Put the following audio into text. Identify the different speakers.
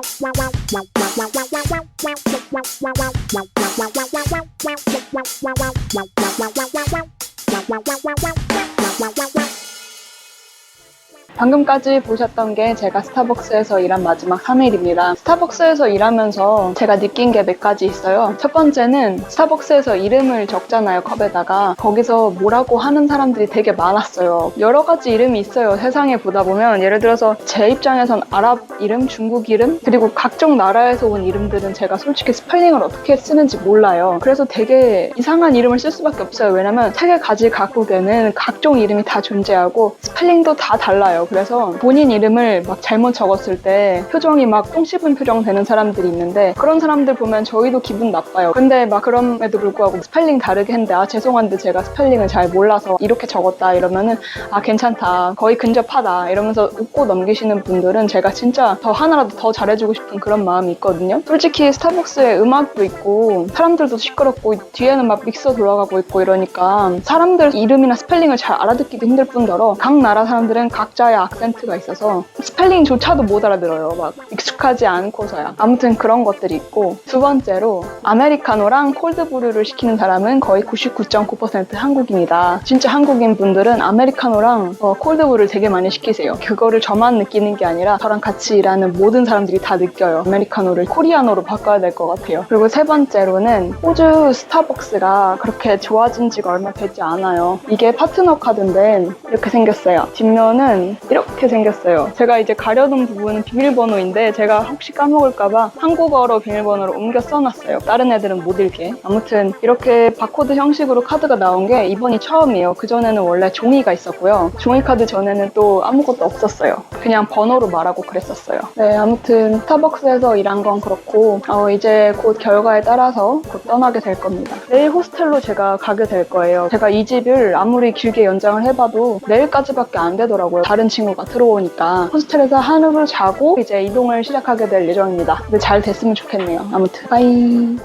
Speaker 1: wow wow wow wow 방금까지 보셨던 게 제가 스타벅스에서 일한 마지막 3일입니다. 스타벅스에서 일하면서 제가 느낀 게 몇 가지 있어요. 첫 번째는 스타벅스에서 이름을 적잖아요, 컵에다가. 거기서 뭐라고 하는 사람들이 되게 많았어요. 여러 가지 이름이 있어요, 세상에 보다 보면. 예를 들어서 제 입장에선 아랍 이름, 중국 이름, 그리고 각종 나라에서 온 이름들은 제가 솔직히 스펠링을 어떻게 쓰는지 몰라요. 그래서 되게 이상한 이름을 쓸 수밖에 없어요. 왜냐면 세계 가지 각국에는 각종 이름이 다 존재하고 스펠링도 다 달라요. 그래서 본인 이름을 막 잘못 적었을 때 표정이 막 똥 씹은 표정 되는 사람들이 있는데 그런 사람들 보면 저희도 기분 나빠요. 근데 막 그럼에도 불구하고 스펠링 다르게 했는데 아 죄송한데 제가 스펠링을 잘 몰라서 이렇게 적었다 이러면은 아 괜찮다 거의 근접하다 이러면서 웃고 넘기시는 분들은 제가 진짜 더 하나라도 더 잘해주고 싶은 그런 마음이 있거든요. 솔직히 스타벅스에 음악도 있고 사람들도 시끄럽고 뒤에는 막 믹서 돌아가고 있고 이러니까 사람들 이름이나 스펠링을 잘 알아듣기도 힘들 뿐더러 각 나라 사람들은 각자의 악센트가 있어서 스펠링조차도 못 알아들어요. 막 익숙하지 않고서야. 아무튼 그런 것들이 있고 두 번째로 아메리카노랑 콜드브루를 시키는 사람은 거의 99.9% 한국인이다. 진짜 한국인 분들은 아메리카노랑 어, 콜드브루를 되게 많이 시키세요. 그거를 저만 느끼는 게 아니라 저랑 같이 일하는 모든 사람들이 다 느껴요. 아메리카노를 코리아노로 바꿔야 될 것 같아요. 그리고 세 번째로는 호주 스타벅스가 그렇게 좋아진 지가 얼마 되지 않아요. 이게 파트너 카드인데 이렇게 생겼어요. 뒷면은 이렇게 생겼어요. 제가 이제 가려둔 부분은 비밀번호인데 제가 혹시 까먹을까봐 한국어로 비밀번호를 옮겨 써놨어요. 다른 애들은 못 읽게. 아무튼 이렇게 바코드 형식으로 카드가 나온 게 이번이 처음이에요. 그전에는 원래 종이가 있었고요. 종이 카드 전에는 또 아무것도 없었어요. 그냥 번호로 말하고 그랬었어요. 네, 아무튼 스타벅스에서 일한 건 그렇고 어, 이제 곧 결과에 따라서 곧 떠나게 될 겁니다. 내일 호스텔로 제가 가게 될 거예요. 제가 이 집을 아무리 길게 연장을 해봐도 내일까지밖에 안 되더라고요. 다른 친구가 들어오니까 호스텔에서 하루를 자고 이제 이동을 시작하게 될 예정입니다. 근데 잘 됐으면 좋겠네요. 아무튼 바이.